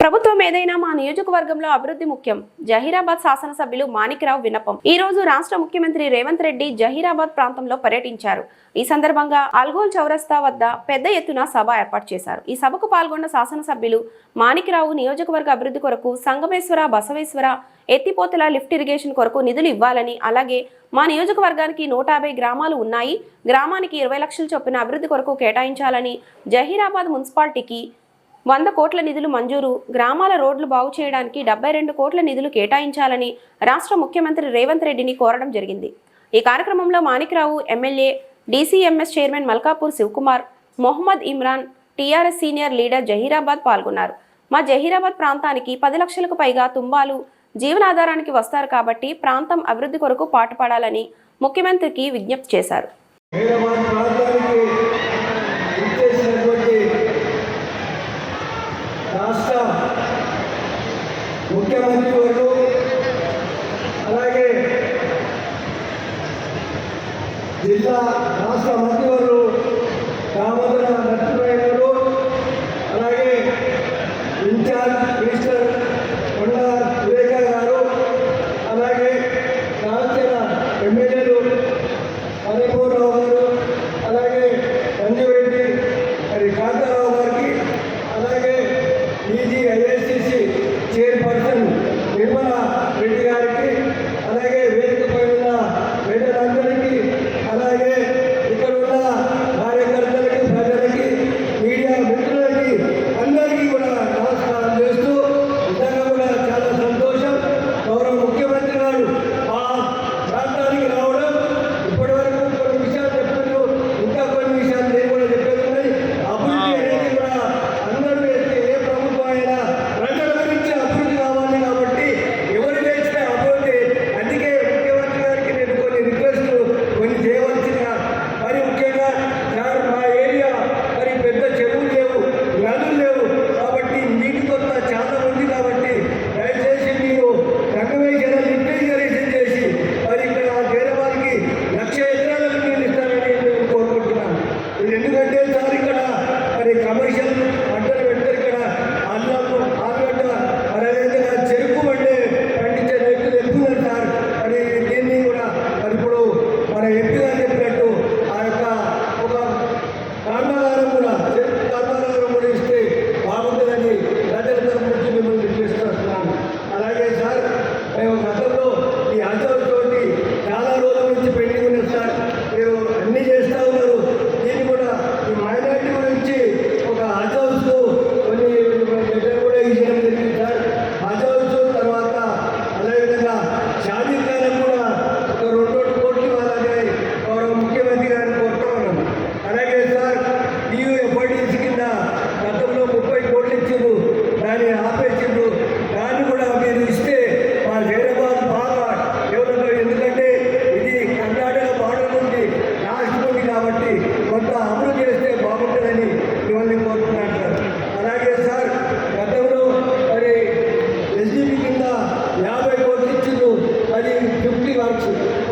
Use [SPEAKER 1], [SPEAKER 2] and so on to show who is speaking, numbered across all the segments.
[SPEAKER 1] ప్రభుత్వం ఏదైనా మా నియోజకవర్గంలో అభివృద్ధి ముఖ్యం. జహీరాబాద్ శాసనసభ్యులు మాణిక్రావు విన్నపం. ఈ రోజు రాష్ట్ర ముఖ్యమంత్రి రేవంత్ రెడ్డి జహీరాబాద్ ప్రాంతంలో పర్యటించారు. ఈ సందర్భంగా అల్గోల్ చౌరస్తా వద్ద పెద్ద ఎత్తున సభ ఏర్పాటు చేశారు. ఈ సభకు పాల్గొన్న శాసనసభ్యులు మాణిక్రావు నియోజకవర్గ అభివృద్ధి కొరకు సంగమేశ్వర బసవేశ్వర ఎత్తిపోతల లిఫ్ట్ ఇరిగేషన్ కొరకు నిధులు ఇవ్వాలని అలాగే మా నియోజకవర్గానికి నూట యాభై గ్రామాలు ఉన్నాయి. గ్రామానికి ఇరవై లక్షలు చొప్పున అభివృద్ధి కొరకు కేటాయించాలని జహీరాబాద్ మున్సిపాలిటీకి వంద కోట్ల నిధులు మంజూరు. గ్రామాల రోడ్లు బాగు చేయడానికి డెబ్బై రెండు కోట్ల నిధులు కేటాయించాలని రాష్ట్ర ముఖ్యమంత్రి రేవంత్ రెడ్డిని కోరడం జరిగింది. ఈ కార్యక్రమంలో Manikrao MLA DCMS chairman Malkapur Shivakumar Mohammed Imran TRS senior leader Zaheerabad పాల్గొన్నారు. మా జహీరాబాద్ ప్రాంతానికి పది లక్షలకు పైగా తుంబాలు జీవనాధారానికి వస్తారు కాబట్టి ప్రాంతం అభివృద్ధి కొరకు పాటుపడాలని ముఖ్యమంత్రికి విజ్ఞప్తి చేశారు
[SPEAKER 2] హైదరాబాద్ ప్రాంతానికి ఇచ్చేసినటువంటి రాష్ట్ర ముఖ్యమంత్రి వారు అలాగే జిల్లా రాష్ట్ర మంత్రివారు దామోదర నరసింహయ్య గారు అలాగే ఇన్ఛార్జ్ మినిస్టర్ కొండ సురేఖ గారు. అలాగే రాష్ట్ర ఎమ్మెల్యే అలాగే సార్ మేము గతంలో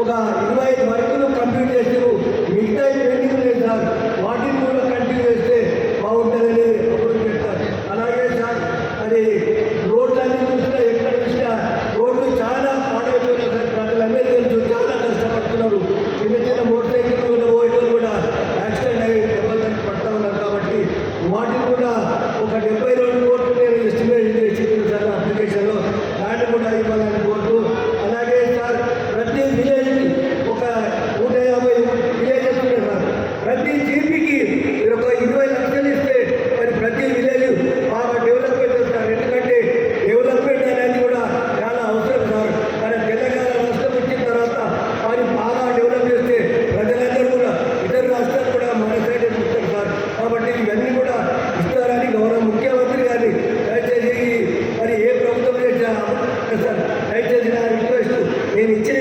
[SPEAKER 2] ఒక ఇరవై ఐదు వర్కులు కంప్లీట్ చేసారు మిగతా పెండింగ్ లేదు సార్. వాటిని కూడా కంటిన్యూ చేస్తే బాగుంటుందని అప్పుడు చెప్తారు. అలాగే సార్ అది రోడ్లన్నీ చూసినా ఎక్కడ చూసినా రోడ్లు చాలా పాడైపోయినాయి సార్. ప్రజలందరూ తెలుసు చాలా కష్టపడుతున్నారు. చిన్న చిన్న మోటార్ సైకిల్ మీద పోయేటోళ్ళు కూడా యాక్సిడెంట్ అయ్యి దెబ్బలు పడతా ఉన్నారు కాబట్టి వాటిని కూడా ఒక డెబ్బై రెండు కోట్లు నేను ఎస్టిమేట్ చేసి సార్ అప్లికేషన్లో దాన్ని కూడా ఇవ్వాలని కోరుతూ అలాగే సార్ ప్రతి విలేజ్కి ఒక నూట యాభై విలేజెస్ ఉన్నాయి సార్ ప్రతి జీపీకి మీరు ఒక ఇరవై లక్షలు ఇస్తే మరి ప్రతి విలేజ్ బాగా డెవలప్మెంట్ అవుతారు ఎందుకంటే డెవలప్మెంట్ అనేది కూడా చాలా అవసరం సార్ మన తెలంగాణ రాష్ట్రం వచ్చిన తర్వాత వారి బాగా డెవలప్ చేస్తే ప్రజలందరూ కూడా ఇతర రాష్ట్రాలు కూడా మన సైడ్ ఇస్తారు సార్ కాబట్టి ఇవన్నీ కూడా ఇస్తారని గౌరవ ముఖ్యమంత్రి గారిని దయచేసి మరి నా రిక్వెస్ట్ నేను ఇచ్చిన